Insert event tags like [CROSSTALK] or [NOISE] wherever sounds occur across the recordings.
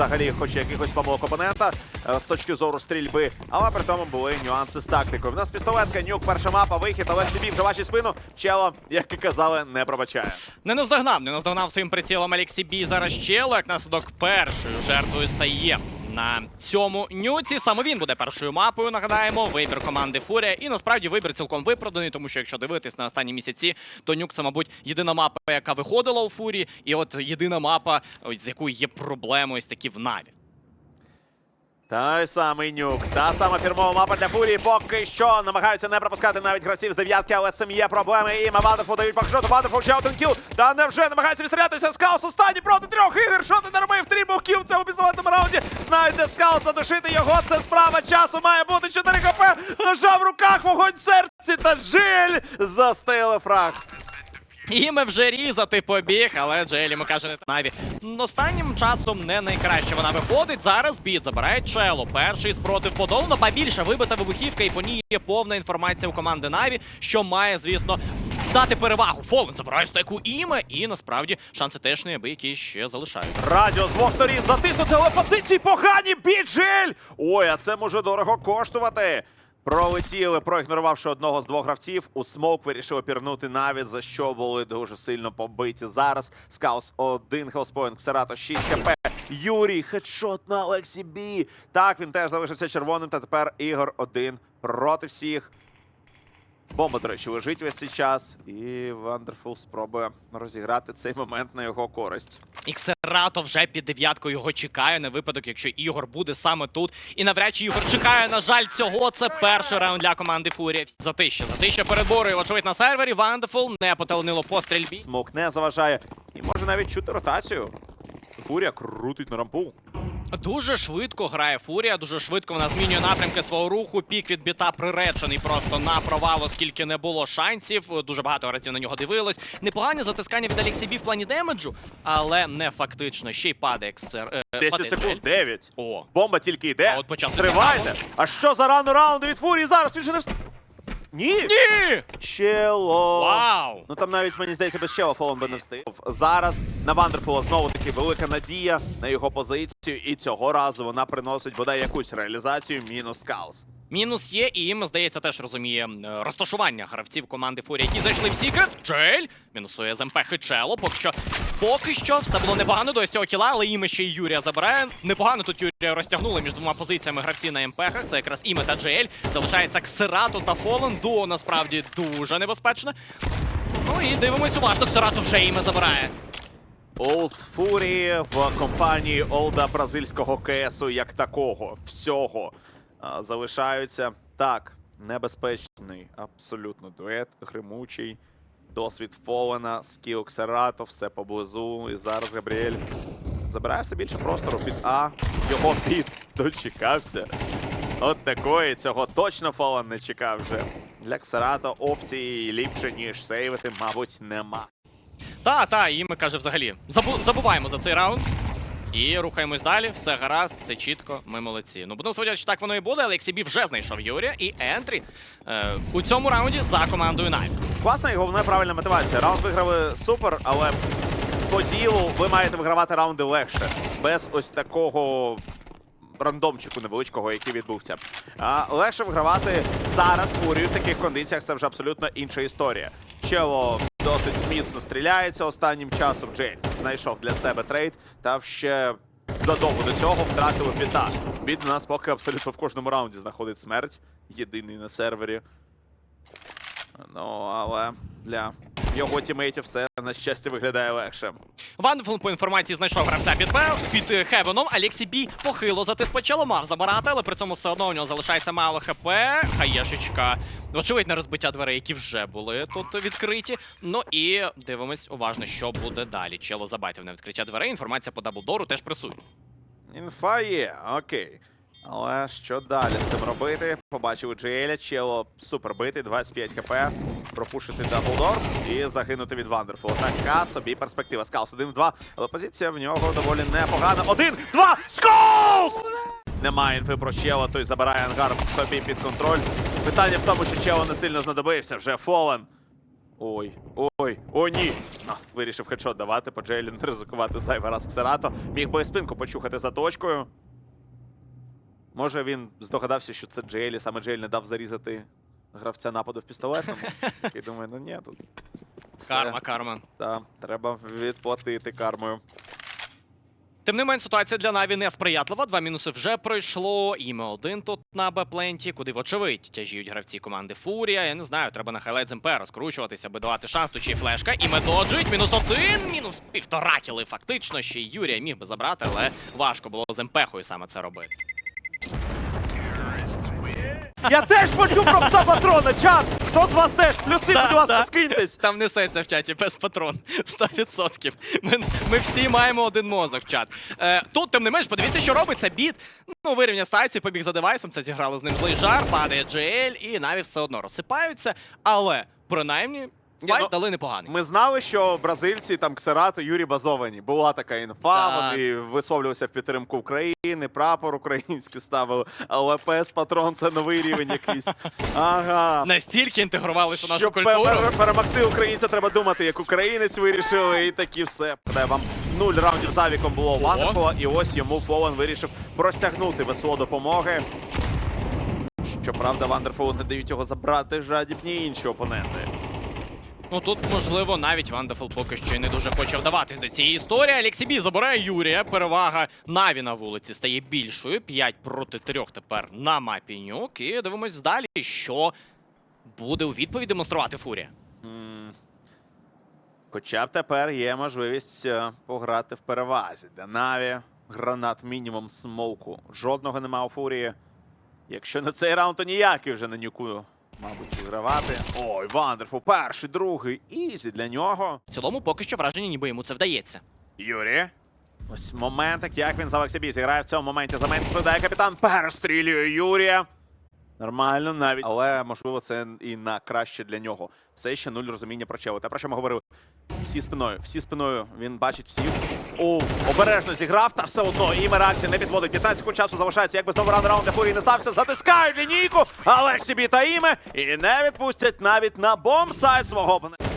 взагалі хоч якихось помилок опонента е, з точки зору стрільби, але при тому були нюанси з тактикою. В нас пістолетка, нюк, перша мапа, вихід, але собі вже ваші спину. Чело, як і казали, не пробачає. Не наздогнав, не наздогнав своїм прицілом Алексій Бі. зараз чело, як наслідок першою жертвою стає. На цьому нюці саме він буде першою мапою. Нагадаємо, вибір команди Фурія. І насправді вибір цілком виправданий, тому що якщо дивитись на останні місяці, то нюк це, мабуть, єдина мапа, яка виходила у фурі, і от єдина мапа, з якою є проблеми ось такі в Наві. Той самий нюк, та сама фірмова мапа для фурії. Поки що намагаються не пропускати навіть гравців з дев'ятки, але з цим є проблеми. І Вандерфул дають поки що. Вандерфул ще один кіл. Та невже намагається відстрілятися скаус останній проти трьох ігор. Що ти наробив? Три був кіл в цьому пістолетному раунді. Знайде скаут, задушити його. Це справа часу має бути 4 хп. Ножа в руках, вогонь серці та жиль. Застили фраг. Іме вже різати побіг, але Джейлі йому каже не Наві. Останнім часом не найкраще вона виходить. Зараз біт забирає Чело. Перший спротив подолано, ба більше вибита вибухівка, і по ній є повна інформація у команди Наві, що має, звісно. Дати перевагу. Фолен забирає стеку іме, і насправді шанси теж неабиякі ще залишають. Радіо з двох сторін затиснути, але позиції погані. Біджель! Ой, а це може дорого коштувати. Пролетіли, проігнорувавши одного з двох гравців. У смок вирішили пірнути навіть, за що були дуже сильно побиті. Зараз Скаус один хелспоінт, Ксерато 6 хп. Юрій, хедшот на Олексі Бі. Так, він теж залишився червоним, та тепер Ігор один проти всіх. Бомба, до речі, лежить весь цей час, і Вандерфул спробує розіграти цей момент на його користь. Іксерато вже під дев'яткою його чекає на випадок, якщо Ігор буде саме тут. І навряд чи Ігор чекає. На жаль, цього це перший раунд для команди Фурія. Затища, затища перед борою. Очевидь на сервері. Вандефул не поталнило по стрільбі. Смок не заважає. І може навіть чути ротацію. Фурія крутить на рампу. Дуже швидко грає Фурія, дуже швидко вона змінює напрямки свого руху. Пік від біта приречений просто на провал, оскільки не було шансів. Дуже багато гравців на нього дивилось. Непогане затискання від Алексі Бі в плані демеджу, але не фактично. Ще й падає ексер. е, 10 секунд, 9. О, Бомба тільки йде. А от Стривайте. А що за рано раунди від Фурії зараз? Він же не. Ні! Ні! Чело! Вау! Ну там навіть мені здається, без Чело Фолон би не встиг. Зараз на Вандерфула знову таки велика надія на його позицію, і цього разу вона приносить бодай якусь реалізацію мінус Скаус. Мінус є, і їм, здається, теж розуміє е, розташування гравців команди Фурія, які зайшли в Сікрет. Джель мінусує з МП Хичело. Поки що, поки що все було непогано до ось цього кіла, але іме ще й Юрія забирає. Непогано тут Юрія розтягнули між двома позиціями гравці на МПХах. Це якраз іме та Джель. Залишається Ксерато та Фолен. Дуо насправді дуже небезпечне. Ну і дивимось уважно. Ксерато вже іме забирає. Олд Фурі в компанії Олда бразильського КСу як такого всього залишаються так. Небезпечний, абсолютно дует, гримучий, досвід Фолена, скіл Ксерато, все поблизу. І зараз Габріель забирає все більше простору під А. Його під дочекався. От такої цього точно Фолен не чекав вже. Для Ксерато опції ліпше, ніж сейвити, мабуть, нема. Та, та, і ми каже взагалі. Забу забуваємо за цей раунд. І рухаємось далі. Все гаразд, все чітко, ми молодці. Ну будемо сподіватися, що так воно і буде. Алексій Бі вже знайшов Юрія і Ентрі е, у цьому раунді за командою Найт. Класна і головне правильна мотивація. Раунд виграли супер, але по ділу ви маєте вигравати раунди легше. Без ось такого рандомчику невеличкого, який відбувся. А легше вигравати зараз фурію в таких кондиціях це вже абсолютно інша історія. Чело досить міцно стріляється останнім часом. Джейн знайшов для себе трейд та ще задовго до цього втратили біта. Біт у нас поки абсолютно в кожному раунді знаходить смерть. Єдиний на сервері. Ну, але для його тімейтів все на щастя виглядає легше. Вандефул по інформації знайшов гравця під Б, під Хевеном. Алексій Бі похило затис почало, мав забирати, але при цьому все одно у нього залишається мало ХП. Хаєшечка. Очевидне розбиття дверей, які вже були тут відкриті. Ну і дивимось уважно, що буде далі. Чело забайтив на відкриття дверей. Інформація по даблдору теж присутня. Інфа є, окей. Але що далі з цим робити? Побачили Джеля, Чело супер битий, 25 хп, пропушити Даблдорс і загинути від Вандерфула. Така собі перспектива. Скаус 1-2, але позиція в нього доволі непогана. Один, два, Скаус! Немає інфи про Чело, той забирає ангар собі під контроль. Питання в тому, що Чело не сильно знадобився, вже Фолен. Ой, ой, о, ні. Ну, вирішив хедшот давати, по Джейлі не ризикувати зайвий раз Ксерато. Міг би спинку почухати за точкою. Може він здогадався, що це Джейлі, саме Джейль не дав зарізати гравця нападу в пістолетом. І [LAUGHS] думаю, ну ні, тут. Все, Карма, карма. та, треба відплатити кармою. Тим не менш, ситуація для Наві не сприятлива. Два мінуси вже пройшло. Іме один тут на Б-пленті, куди, вочевидь, тяжіють гравці команди Фурія. Я не знаю, треба на хайлайт ЗМП розкручуватися, аби давати шанс. Тут ще й флешка. Іме доджить. Мінус один, мінус півтора кіли. Фактично, ще й Юрія міг би забрати, але важко було з МПхою саме це робити. Я теж почув про пса патрона, чат! Хто з вас теж? Плюси, будь ласка, скиньтесь! Там несеться в чаті без патрон. [LAUGHS] 100%. Ми, ми всі маємо один мозок, чат. Е, тут, тим не менш, подивіться, що робиться біт. Ну, вирівня стайці, побіг за девайсом, це зіграло з ним злий жар, падає GL, і навіть все одно розсипаються. Але, принаймні, файт ну, дали непоганий. Ми знали, що бразильці там Ксерато, Юрій базовані. Була така інфа, Так. вони висловлювалися в підтримку України, прапор український ставили, але патрон це новий рівень якийсь. [LAUGHS] Ага. Настільки інтегрувалися в нашу культуру. пе- перемогти українця, треба думати, як українець вирішив, і такі все. Де вам нуль раундів за віком було у і ось йому Фолен вирішив простягнути весло допомоги. Щоправда, Вандерфулу не дають його забрати жадібні інші опоненти. Ну тут, можливо, навіть Вандафул поки що й не дуже хоче вдаватись до цієї історії. Алексій Бі забирає Юрія. Перевага Наві на вулиці стає більшою. 5 проти 3 тепер на мапі нюк. І дивимось далі, що буде у відповідь демонструвати Фурія. Хоча б тепер є можливість е, пограти в перевазі. Де Наві, гранат мінімум смоуку. Жодного нема у фурії. Якщо не цей раунд, то ніякий вже на нюку, мабуть, вигравати. Ой, Вандерфу, перший, другий, ізі для нього. В цілому, поки що враження, ніби йому це вдається. Юрі. Ось моментик, як він за Ваксібі зіграє в цьому моменті. За мене капітан, перестрілює Юрія. Нормально навіть, але можливо це і на краще для нього. Все ще нуль розуміння про чело. Те, про що ми говорили. Всі спиною, всі спиною. Він бачить всіх. О, обережно зіграв, та все одно і реакції не підводить. 15 секунд часу залишається. Якби знову ран раунд для фурії не стався. Затискають лінійку. Але собі та іме і не відпустять навіть на бомбсайд свого опонента.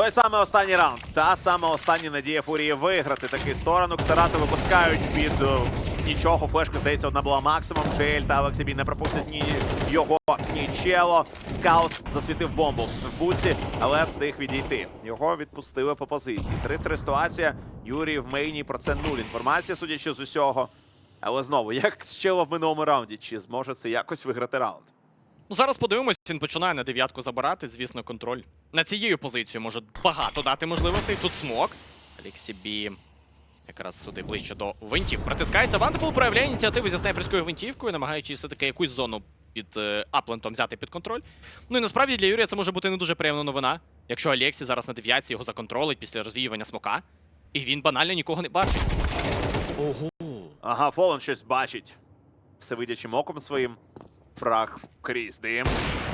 Той самий останній раунд. Та сама остання надія Фурії виграти таки сторону. Ксерати випускають під е, нічого. Флешка, здається, одна була максимум. Джейль та Алексібі не пропустять ні його, ні чело. Скаус засвітив бомбу в буці, але встиг відійти. Його відпустили по позиції. 3-3 ситуація. Юрій в мейні про це нуль інформації, судячи з усього. Але знову, як з чело в минулому раунді, чи зможе це якось виграти раунд? Ну, зараз подивимось, він починає на дев'ятку забирати, звісно, контроль. На цією позицією може багато дати можливостей. Тут смок. Алексі Бі якраз сюди ближче до гвинтів. Притискається. Вандефул проявляє ініціативу зі снайперською гвинтівкою, намагаючись все-таки якусь зону під е, аплентом взяти під контроль. Ну і насправді для Юрія це може бути не дуже приємна новина, якщо Алексі зараз на дев'ятці його законтролить після розвіювання смока, і він банально нікого не бачить. Ого. Ага, Фолен щось бачить. Всевидячим оком своїм. Фраг крізь дим.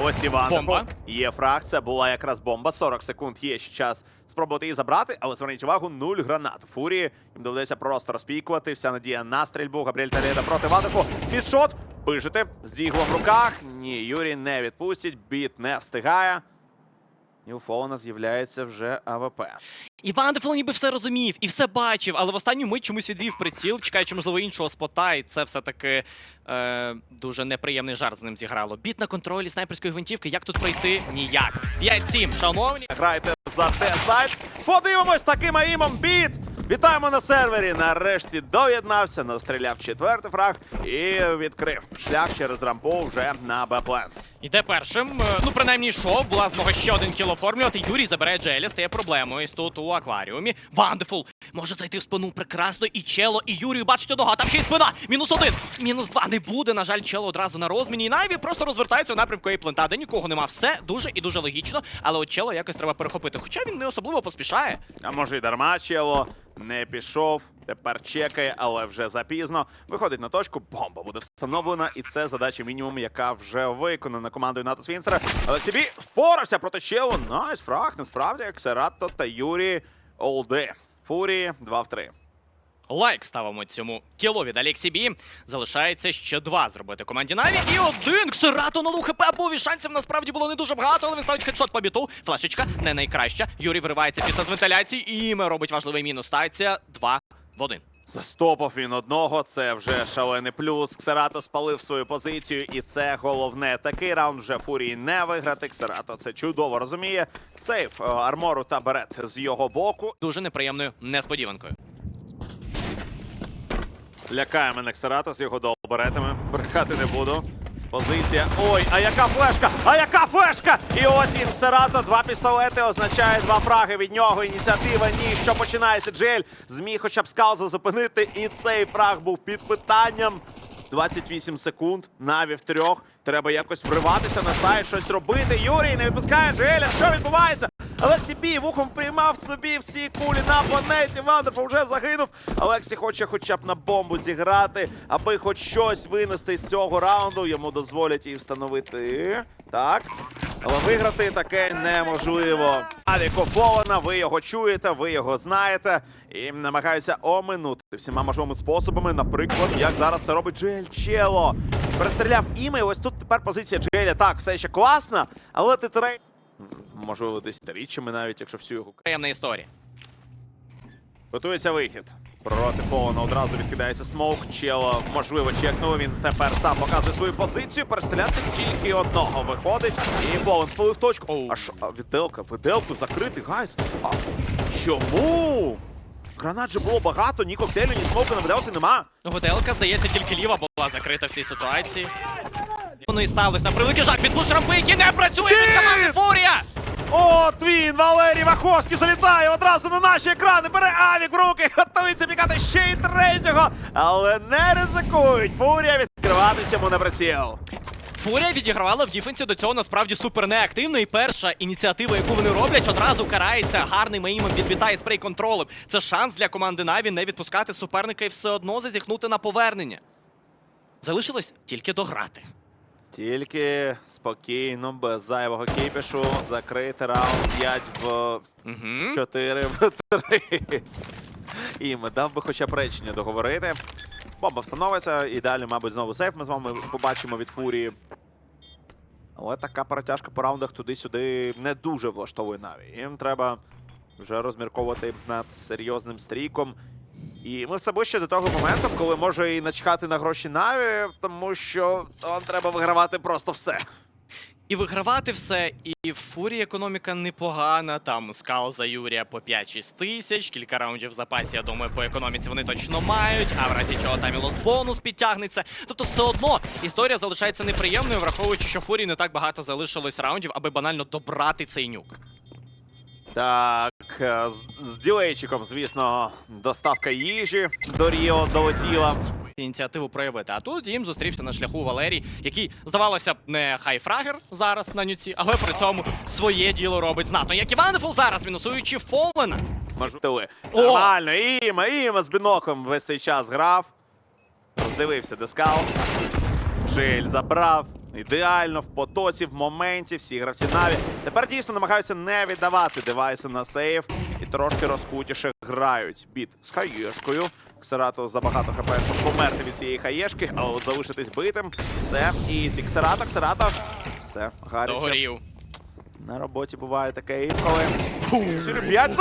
Ось Іван. Бомба. Є фраг, це була якраз бомба. 40 секунд є ще час спробувати її забрати, але зверніть увагу, нуль гранат. У Фурії їм доведеться просто розпікувати. Вся надія на стрільбу. Габріель Таледа проти Вандерфу. Підшот. Пишете. З діглом в руках. Ні, Юрій не відпустять. Біт не встигає. І у Фолена з'являється вже АВП. І Вандефул ніби все розумів і все бачив, але в останню мить чомусь відвів приціл, чекаючи, можливо, іншого спота, і це все-таки е, дуже неприємний жарт з ним зіграло. Біт на контролі снайперської гвинтівки. Як тут пройти? Ніяк. 5-7, шановні. Грайте за те сайт. Подивимось таким аїмом біт. Вітаємо на сервері. Нарешті доєднався, настріляв четвертий фраг і відкрив шлях через рампу вже на Б-плент. Йде першим. Е, Ну, принаймні, йшов. Була змога ще один кіл оформлювати. Юрій забирає Джелі, стає проблемою ось тут у акваріумі. Вандефул може зайти в спину прекрасно. І Чело, і Юрію. бачить одного. а Там ще й спина. Мінус один. Мінус два. Не буде. На жаль, Чело одразу на розміні. І Найві просто розвертається в напрямку і плента. де нікого нема. Все дуже і дуже логічно. Але от Чело якось треба перехопити. Хоча він не особливо поспішає. А може й дарма чело. Не пішов, тепер чекає, але вже запізно. Виходить на точку, бомба буде встановлена, і це задача мінімум, яка вже виконана командою НАТО Свінцера. Але собі впорався проти челу. Найс, фраг, насправді, Ксератто та Юрій Олди. Фурії 2 в 3. Лайк ставимо цьому кілу від Алексі Бі. Залишається ще два зробити команді Наві. І один Ксерато на лу хп був. Шансів насправді було не дуже багато, але він ставить хедшот по біту. Флешечка не найкраща. Юрій виривається під з вентиляції. І робить важливий мінус. Стається 2 в 1. Застопав він одного, це вже шалений плюс. Ксерато спалив свою позицію, і це головне. Такий раунд вже фурії не виграти. Ксерато це чудово розуміє. Сейф е, армору та берет з його боку. Дуже неприємною несподіванкою. Лякає мене Ксерато з його долберетами. Брехати не буду. Позиція. Ой, а яка флешка? А яка флешка? І ось він Ксерато. Два пістолети означає два фраги від нього. Ініціатива ні, що починається. Джель зміг хоча б скалза зупинити. І цей фраг був під питанням. 28 секунд. Наві в трьох. Треба якось вриватися на сайт, щось робити. Юрій не відпускає Джеля. Що відбувається? Олексій Бій вухом приймав собі всі кулі на планеті. Вандерфул вже загинув. Олексій хоче хоча б на бомбу зіграти, аби хоч щось винести з цього раунду. Йому дозволять її встановити. Так. Але виграти таке неможливо. Аліко Фолана, ви його чуєте, ви його знаєте. І намагаюся оминути всіма можливими способами. Наприклад, як зараз це робить Джель Чело. Перестріляв іме, і ось тут тепер позиція Джеля. Так, все ще класна, але ти трей. Можливо, десятиріччями навіть, якщо всю його Приємна історія. Готується вихід. Проти Фолана одразу відкидається смоук. Чело, можливо, чекнув. Він тепер сам показує свою позицію. Перестріляти тільки одного виходить. І Фолан спалив точку. Оу. А що? А відделка? Виделку закритий, гайс. А чому? Гранат же було багато, ні коктейлю, ні смоку на виделці нема. Готелка, здається, тільки ліва була закрита в цій ситуації. Воно і ставилось на превеликий жаль. Підпуш який не працює від команди Фурія! О, твін! Валерій Ваховський залітає одразу на наші екрани. Бере Авік в руки, готується пікати ще й третього. Але не ризикують. Фурія відкриватися йому на приціл. Фурія відігравала в діфенсі до цього насправді супер неактивно. І перша ініціатива, яку вони роблять, одразу карається гарним еймом відвітає спрей контролем. Це шанс для команди Наві не відпускати суперника і все одно зазіхнути на повернення. Залишилось тільки дограти. Тільки спокійно, без зайвого кіпішу, закрити раунд 5 в Угу. 4 в 3. І ми дав би хоча б речення договорити. Бомба встановиться, і далі, мабуть, знову сейф ми з вами побачимо від фурії. Але така перетяжка по раундах туди-сюди не дуже влаштовує Наві. Їм треба вже розмірковувати над серйозним стрійком. І ми все ближче до того моменту, коли може і начхати на гроші Наві, тому що там треба вигравати просто все. І вигравати все, і в фурі економіка непогана. Там скал за Юрія по 5-6 тисяч, кілька раундів в запасі, я думаю, по економіці вони точно мають, а в разі чого там і лос бонус підтягнеться. Тобто, все одно історія залишається неприємною, враховуючи, що фурі не так багато залишилось раундів, аби банально добрати цей нюк. Так, е, з, з ділейчиком, звісно, доставка їжі до Ріо долетіла. Ініціативу проявити. А тут їм зустрівся на шляху Валерій, який, здавалося б, не хайфрагер зараз на нюці, але при цьому своє діло робить знатно. Як і Вандефул зараз, мінусуючи Фолена. Можливо. Нормально, Іма, Іма з біноклем весь цей час грав. Роздивився Дескаус. Джель забрав. Ідеально в потоці, в моменті, всі гравці Наві. Тепер дійсно намагаються не віддавати девайси на сейф і трошки розкутіше грають. Біт з хаєшкою. Ксерато забагато хп, щоб померти від цієї хаєшки, а от залишитись битим. Це ізі. Ксерато, Ксерато. Все, гаряче. На роботі буває таке інколи. Сьогодні 5-0!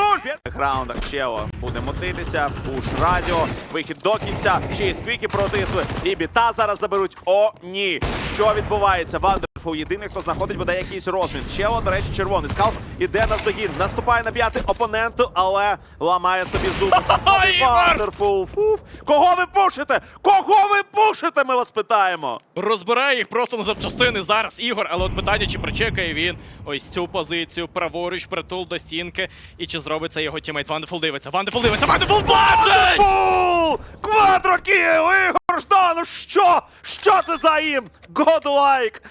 В раундах Чело буде мотитися. Пуш радіо. Вихід до кінця. Ще й сквіки протисли. І біта зараз заберуть. О, ні. Що відбувається? Вандерфул єдиний, хто знаходить бодай якийсь розмін. Чело, до речі, червоний. Скаус іде на здогін. Наступає на п'ятий опоненту, але ламає собі зуби. Це! Вандерфул. Фуф. Кого ви пушите? Кого ви пушите? Ми вас питаємо. Розбирає їх просто на запчастини зараз Ігор, але от питання, чи причекає він ось цю позицію, праворуч, притул до стінки, і чи зробить це його тімейт. Вандефул дивиться, Вандефул дивиться, Вандефул бачить! Квадрокіл! Ігор Ждану! Що? Що це за ім? Godlike!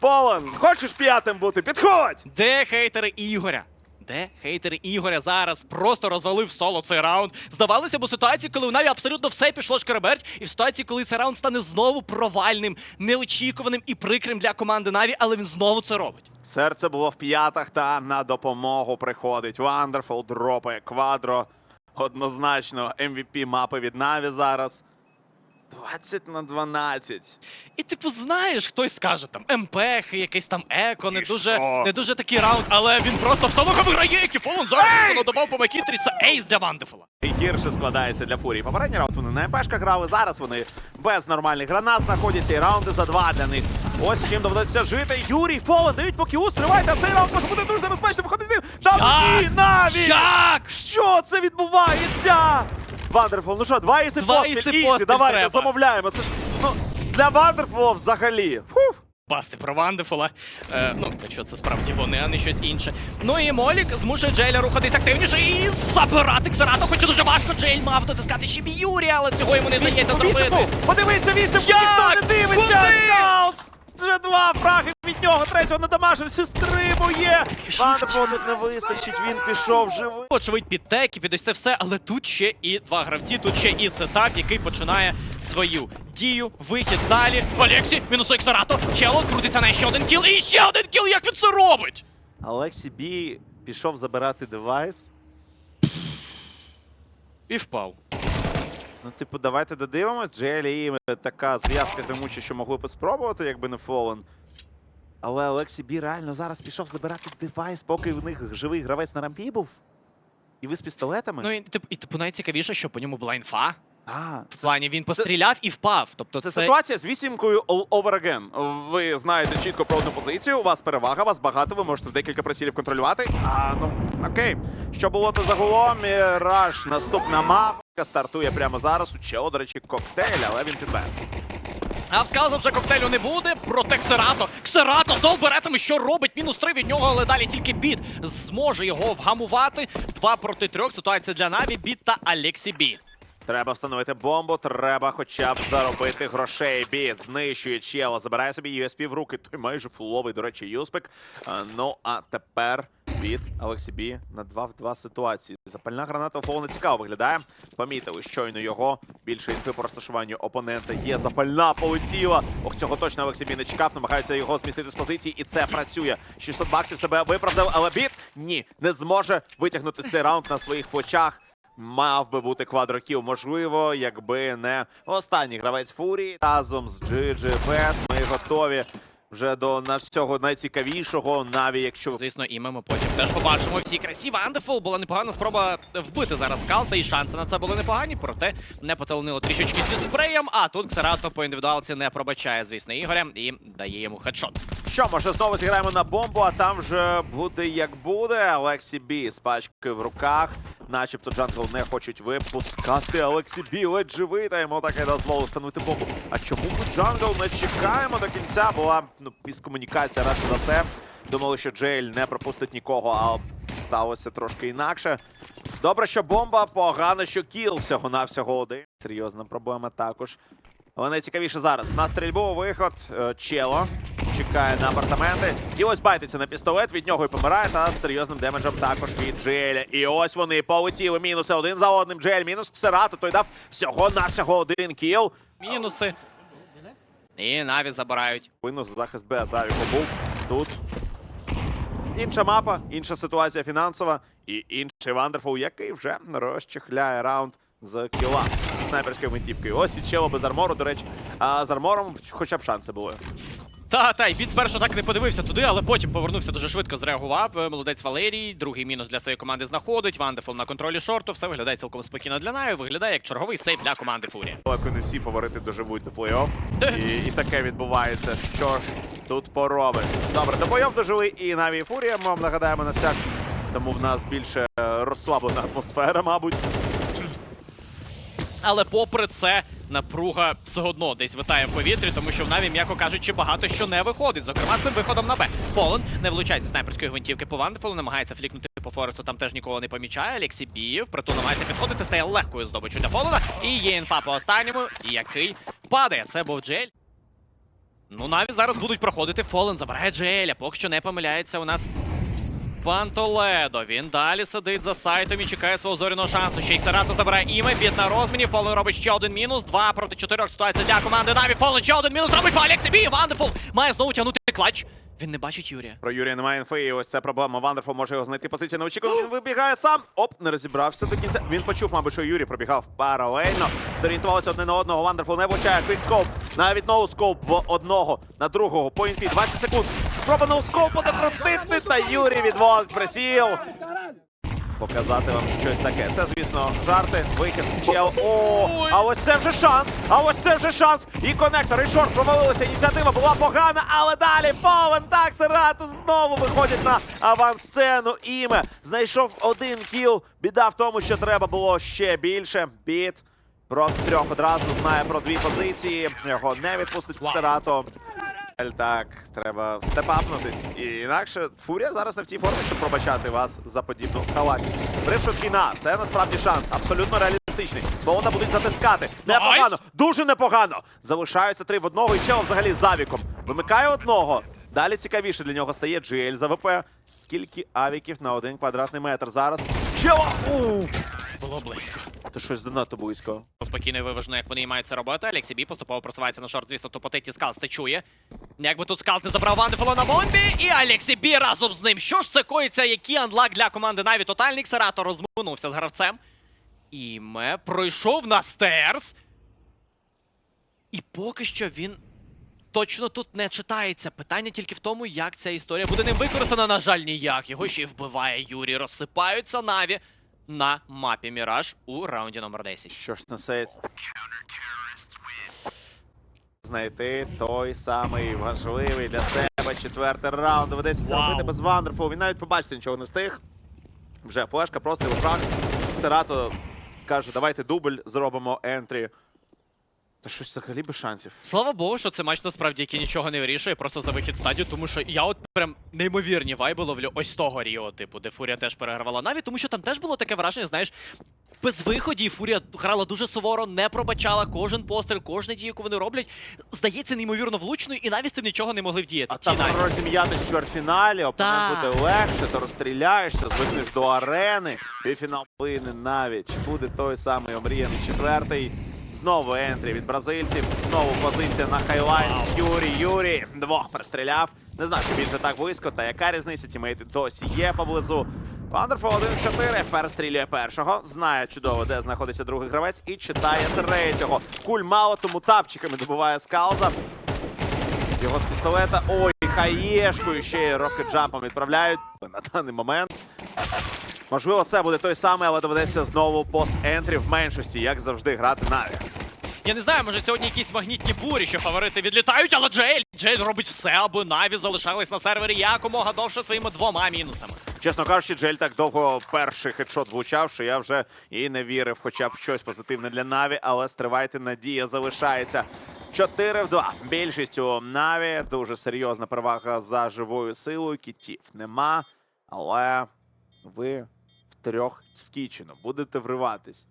Полон, хочеш п'ятим бути? Підходь! Де хейтери Ігоря? Де хейтери Ігоря зараз просто розвалив соло цей раунд. Здавалося б, у ситуації, коли у Наві абсолютно все пішло шкереберть, і в ситуації, коли цей раунд стане знову провальним, неочікуваним і прикрим для команди Наві, але він знову це робить. Серце було в п'ятах, та на допомогу приходить. Вандерфул дропає квадро. Однозначно, MVP мапи від Наві зараз. 20 на 12. І типу, знаєш, хтось скаже там МПХ, якийсь там еко, не І дуже, що? не дуже такий раунд, але він просто встановка виграє, Кіфолон зараз надавав по Макітрі, це ейс для Вандефула. І гірше складається для Фурії. Попередній раунд вони на МПшках грали. Зараз вони без нормальних гранат знаходяться і раунди за два для них. Ось чим доведеться жити. Юрій Фолен дають поки устривайте, а цей раунд може бути дуже небезпечно. Виходить. Та ні, Як? Наві! Як? Що це відбувається? Вандерфул, ну що, два іси іси ізі, давайте, треба. замовляємо. Це ж, ну, для Вандерфула взагалі. Фуф. Пасти про Вандефола. Е, ну, якщо це справді вони, а не щось інше. Ну і Молік змушує Джейля рухатись активніше і забирати Ксерату, хоча дуже важко. Джейль мав дотискати ще Б'юрі, але цього йому не вдається зробити. Подивися, вісім! Ніхто не дивиться! Вже два фраги від нього, третього надамажився, стримує! Вандерфул тут не вистачить, він пішов живий. Очевидь, під тек під ось це все, але тут ще і два гравці, тут ще і сетап, який починає свою дію. Вихід далі. Олексій, мінусує Ксерато. Чело крутиться на ще один кіл. І ще один кіл! Як він це робить? Алексі Бі пішов забирати девайс. І впав. Ну, типу, давайте додивимось. Джелі і така зв'язка гримуча, що могли б спробувати, якби не Фолен. Але Олексій Бі реально зараз пішов забирати девайс, поки в них живий гравець на рампі був. І ви з пістолетами? Ну і типу, і типу найцікавіше, що по ньому була інфа. а, В це, плані він постріляв і впав. Тобто це це, ситуація з вісімкою all over again. Ви знаєте чітко про одну позицію, у вас перевага, вас багато, ви можете декілька прицілів контролювати. А, ну, окей. Що було то загалом? Міраж, наступна мапа стартує прямо зараз. У Чело, до речі, коктейль, але він підбере. А сказав, вже коктейлю не буде. Проте Ксерато. Ксерато знов беретами, що робить? Мінус три від нього, але далі тільки біт зможе його вгамувати. Два проти трьох. Ситуація для Наві, біт та Алексі Бі. Треба встановити бомбу, треба хоча б заробити грошей. Біт знищує чела, забирає собі USP в руки. Той майже фуловий, до речі, Юспик. Ну а тепер від Алексі Бі на 2 в 2 ситуації. Запальна граната у Фолу не цікаво виглядає. Помітили щойно його. Більше інфи по розташуванню опонента є. Запальна полетіла. Ох, цього точно Алексі Бі не чекав. Намагається його змістити з позиції, і це працює. 600 баксів себе виправдав, але біт ні, не зможе витягнути цей раунд на своїх плечах. Мав би бути квадрокіл, можливо, якби не останній гравець Фурії разом з GG Бет. Ми готові вже до на всього найцікавішого. навіть якщо Звісно, і ми потім теж побачимо всі красі. Вандефул була непогана спроба вбити зараз Калса, і шанси на це були непогані, проте не поталонило трішечки зі спреєм. А тут Ксерато по індивідуалці не пробачає, звісно, Ігоря і дає йому хедшот. Що може знову зіграємо на бомбу, а там вже буде як буде. Олексі Бі з пачкою в руках. Начебто джангл не хочуть випускати. Олексі Бі ледь живий, та йому таке дозволив встановити бомбу. А чому ми джангл не чекаємо до кінця? Була ну, міскомунікація радше за все. Думали, що Джейль не пропустить нікого, а сталося трошки інакше. Добре, що бомба, погано, що кіл всього-навсього один. Серйозна проблема також. Але найцікавіше зараз. На стрільбу виход е, Чело чекає на апартаменти. І ось байтиться на пістолет, від нього і помирає, та з серйозним демеджем також від Джеля. І ось вони полетіли. Мінуси один за одним. Джель мінус Ксерато. Той дав всього-навсього один кіл. Мінуси. І Наві забирають. Мінус захист Б Завіко був тут. Інша мапа, інша ситуація фінансова і інший Вандерфул, який вже розчехляє раунд з кіла з снайперською гвинтівкою. Ось і чело без армору, до речі. А з армором хоча б шанси були. Та, та, і Біт спершу так не подивився туди, але потім повернувся дуже швидко, зреагував. Молодець Валерій, другий мінус для своєї команди знаходить. Вандефул на контролі шорту. Все виглядає цілком спокійно для Наві. Виглядає як черговий сейф для команди Фурія. Далеко не всі фаворити доживуть до плей-офф. І, і таке відбувається. Що ж тут поробиш? Добре, до плей-офф дожили і Наві і Фурія. Ми вам нагадаємо на всяк. Тому в нас більше е, розслаблена атмосфера, мабуть. Але попри це, напруга все одно десь витає в повітрі, тому що в Наві, м'яко кажучи, багато що не виходить. Зокрема, цим виходом на Б. Фолен не влучає зі снайперської гвинтівки по Вандефолу, намагається флікнути по Форесту, там теж нікого не помічає. Алексій Біїв, притул намагається підходити, стає легкою здобиччю для Фолена. І є інфа по останньому, який падає. Це був Джель. Ну, Наві зараз будуть проходити. Фолен забирає Джеля. Поки що не помиляється у нас Пан Толедо. Він далі сидить за сайтом і чекає свого зоряного шансу. Ще й Сарато забирає іме. Бід на розміні. Фолен робить ще один мінус. Два проти чотирьох. Ситуація для команди Наві. Фолен ще один мінус робить по Алексі Бі. Вандефул має знову тягнути клач. Він не бачить Юрія. Про Юрія немає інфи, і ось це проблема. Вандерфул може його знайти позиція не очікувано. Він вибігає сам. Оп, не розібрався до кінця. Він почув, мабуть, що Юрій пробігав паралельно. Зорієнтувалися одне на одного. Вандерфул не влучає. Квікскоп. Навіть ноускоп в одного на другого. По інфі 20 секунд. Спроба ноускопу докрутити. Та Юрій відводить присів. Показати вам щось таке. Це, звісно, жарти. Вихід. Чел. О, а ось це вже шанс. А ось це вже шанс. І конектор, і шорт провалилися. Ініціатива була погана, але далі Повен так Серато знову виходять на авансцену. Іме знайшов один кіл. Біда в тому, що треба було ще більше. Біт проти трьох одразу знає про дві позиції. Його не відпустить Вау. Так, треба степапнутись. І інакше Фурія зараз не в тій формі, щоб пробачати вас за подібну халатність. Брившут війна, це насправді шанс, абсолютно реалістичний. Бо будуть затискати. Непогано, дуже непогано. Залишаються три в одного і чел взагалі за віком. Вимикає одного. Далі цікавіше для нього стає GL за ВП. Скільки авіків на один квадратний метр зараз? Чела! Уф! Було близько. Це щось занадто близько. Спокійно і виважено, як вони і мають це робити. Алексій Бі поступово просувається на шорт, звісно, топотеті скал це чує. Якби тут скал не забрав Вандефола на бомбі, і Алексій Бі разом з ним. Що ж це коїться? Який анлак для команди Наві? Тотальний Ксерато розминувся з гравцем. Іме пройшов на стерс. І поки що він точно тут не читається. Питання тільки в тому, як ця історія буде ним використана. На жаль, ніяк. Його ще й вбиває Юрій. Розсипаються Наві на мапі Міраж у раунді номер 10. Що ж несеться? Знайти той самий важливий для себе четвертий раунд. Доведеться це робити без Вандерфул. Він навіть побачити нічого не встиг. Вже флешка, просто його фраг. Серато каже, давайте дубль зробимо ентрі. Та щось взагалі без шансів. Слава Богу, що це матч насправді який нічого не вирішує, просто за вихід стадію, тому що я от прям неймовірні вайби ловлю ось того Ріо, типу, де Фурія теж перегравала навіть, тому що там теж було таке враження, знаєш. Без виходів Фурія грала дуже суворо, не пробачала кожен постріл, кожну дію, яку вони роблять. Здається, неймовірно влучною, і навіть з цим нічого не могли вдіяти. А Ці там Наві. розім'яти в чвертьфіналі, опонент Так. буде легше, то розстріляєшся, звикнеш до арени. Півфінал повинен навіть. Чи буде той самий омріяний четвертий? Знову ентрі від бразильців. Знову позиція на хайлайн. Юрій Юрій двох пристріляв. Не знаю, чи більше так близько, та яка різниця, тімейти досі є поблизу. Вандерфул 1-4 перестрілює першого, знає чудово, де знаходиться другий гравець, і читає третього. Куль мало, тому тапчиками добиває скалза. Його з пістолета. Ой, хаєшкою ще й рокет-джампом відправляють на даний момент. Можливо, це буде той самий, але доведеться знову пост-ентрі в меншості, як завжди, грати Наві. Я не знаю, може сьогодні якісь магнітні бурі, що фаворити відлітають, але Джейль! Джейль робить все, аби Наві залишались на сервері якомога довше своїми двома мінусами. Чесно кажучи, Джель так довго перший хедшот влучав, що я вже і не вірив хоча б в щось позитивне для Наві, але стривайте, надія залишається. 4 в 2. Більшість у Наві. Дуже серйозна перевага за живою силою. Кітів нема. Але ви втрьох скічено. Будете вриватись.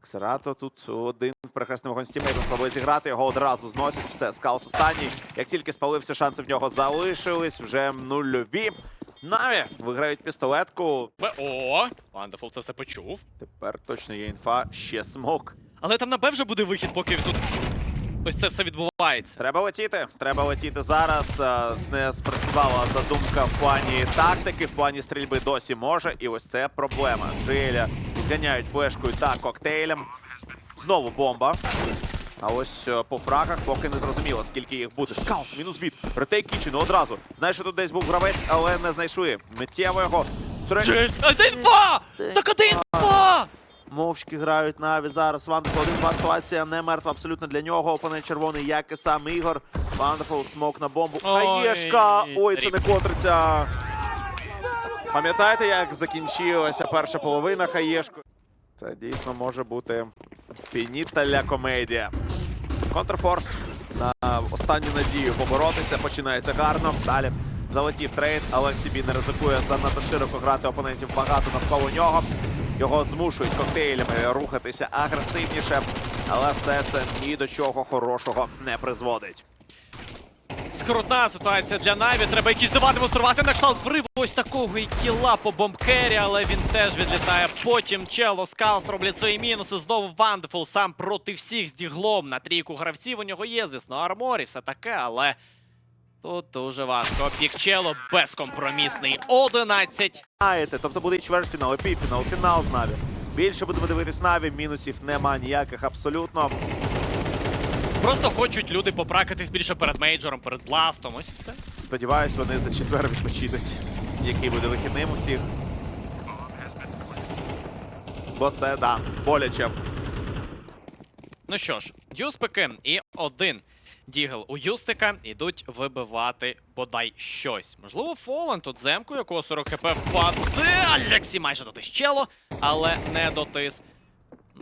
Ксерато тут один в прекрасним вогонь з тімейтом спробує зіграти, його одразу зносять. Все, скаус останній. Як тільки спалився, шанси в нього залишились. Вже нульові. Наві виграють пістолетку. О, Вандефул це все почув. Тепер точно є інфа. Ще смок. Але там на Б вже буде вихід, поки тут ось це все відбувається. Треба летіти. Треба летіти зараз. Е, Не спрацювала задумка в плані тактики, в плані стрільби досі може. І ось це проблема. Джеля підганяють флешкою та коктейлем. Знову бомба. А ось е, по фрагах поки не зрозуміло, скільки їх буде. Скаус, мінус біт. Ретейк Кічен одразу. Знаєш, що тут десь був гравець, але не знайшли. Миттєво його. Один-два! Так один-два! Мовчки грають на Аві зараз. Вандерфул 1-2 ситуація не мертва абсолютно для нього. Опонент червоний, як і сам Ігор. Вандерфул смок на бомбу. Хаєшка! Ой, це не котриться. Пам'ятаєте, як закінчилася перша половина Хаєшко? Це дійсно може бути фініта ля комедія. Контрфорс на останню надію поборотися. Починається гарно. Далі залетів трейд. Олексій Бі не ризикує занадто широко грати опонентів багато навколо нього. Його змушують коктейлями рухатися агресивніше, але все це ні до чого хорошого не призводить. Скрутна ситуація для Наві. Треба якісь дива демонструвати на кшталт вриву ось такого і кіла по бомбкері, але він теж відлітає. Потім Чело, Скалс роблять свої мінуси. Знову Вандефул сам проти всіх з діглом. На трійку гравців у нього є, звісно, армор і все таке, але Тут дуже важко. Пікчело безкомпромісний. 11. Знаєте, тобто буде і чвертьфінал, і півфінал, фінал з Наві. Більше будемо дивитись Наві, мінусів нема ніяких абсолютно. Просто хочуть люди попракатись більше перед мейджором, перед бластом. Ось і все. Сподіваюсь, вони за четвер відпочинуть, який буде вихідним у всіх. Бо це, да, боляче. Ну що ж, Юспики і один Дігл у Юстика ідуть вибивати бодай щось. Можливо, Фолан тут земку, якого 40 хп впаде. Алексі майже дотис чело, але не дотис.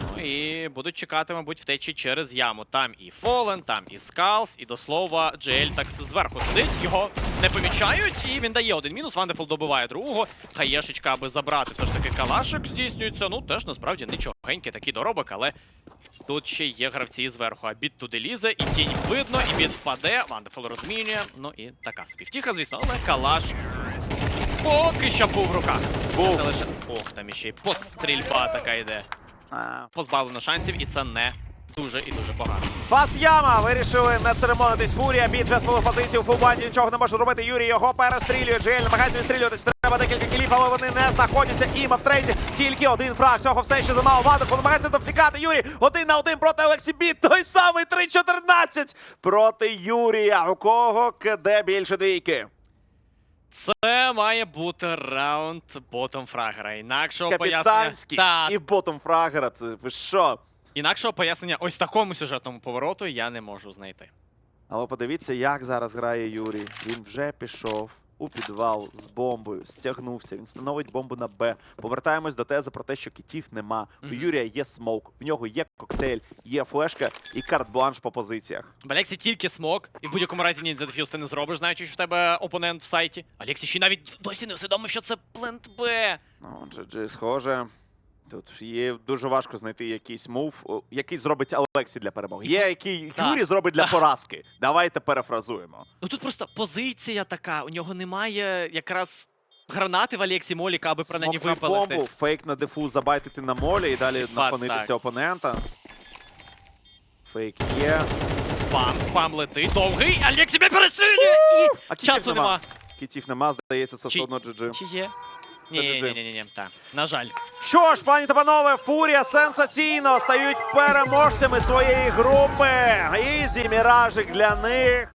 Ну і будуть чекати, мабуть, втечі через яму. Там і Фолен, там і Скалс, і до слова, Джель так зверху сидить, його не помічають, і він дає один мінус. Вандефул добиває другого. Хаєшечка, аби забрати все ж таки калашик здійснюється. Ну, теж насправді нічогенький такий доробок, але Тут ще є гравці зверху, а біт туди лізе, і тінь видно, і біт впаде. Вандефул розмінює. Ну і така собі втіха, звісно, але калаш поки що був в руках. Був. Лише. Ох, там іще й пострільба така йде. Позбавлено шансів, і це не дуже і дуже погано. Фаст Яма вирішили не церемонитись фурія. Бід вже позицію фулбанді. Нічого не може робити. Юрій його перестрілює. Джель намагається відстрілюватись. Треба декілька кілів, але вони не знаходяться. Іма в треті. Тільки один фраг. Цього все ще замало. Вандерфул намагається довтікати. Юрій один на один проти Олексі Бід. Той самий 3-14 проти Юрія. У кого киде більше двійки? Це має бути раунд ботом фрагера. Інакшого пояснення. Та... І ботом фрагера. Це ви що? інакшого пояснення ось такому сюжетному повороту я не можу знайти. Але подивіться, як зараз грає Юрій. Він вже пішов у підвал з бомбою, стягнувся. Він становить бомбу на Б. Повертаємось до тези про те, що кітів нема. У Мгм. Юрія є смок, в нього є коктейль, є флешка і карт-бланш по позиціях. В Алексі тільки смок, і в будь-якому разі ні за дефюз ти не зробиш, знаючи, що в тебе опонент в сайті. Алексій ще навіть досі не усвідомив, що це плент Б. Ну, GG, схоже. Тут є дуже важко знайти якийсь мув, який зробить Алексі для перемоги. Є який Так. Юрій зробить для поразки. Давайте перефразуємо. Ну тут просто позиція така, у нього немає якраз гранати в Алексі Моліка, аби про неї випалити. бомбу, фейк на дефу, забайтити на молі і далі так. опонента. Фейк є. Спам, спам летить. Довгий, Алексі не перестрілює! І часу нема. Кітів нема, здається, це все одно GG. Чи є? Це Ні, GG. ні, ні, ні, ні, так. На жаль. Що ж, пані та панове, Фурія сенсаційно стають переможцями своєї групи. Ізі міражик для них.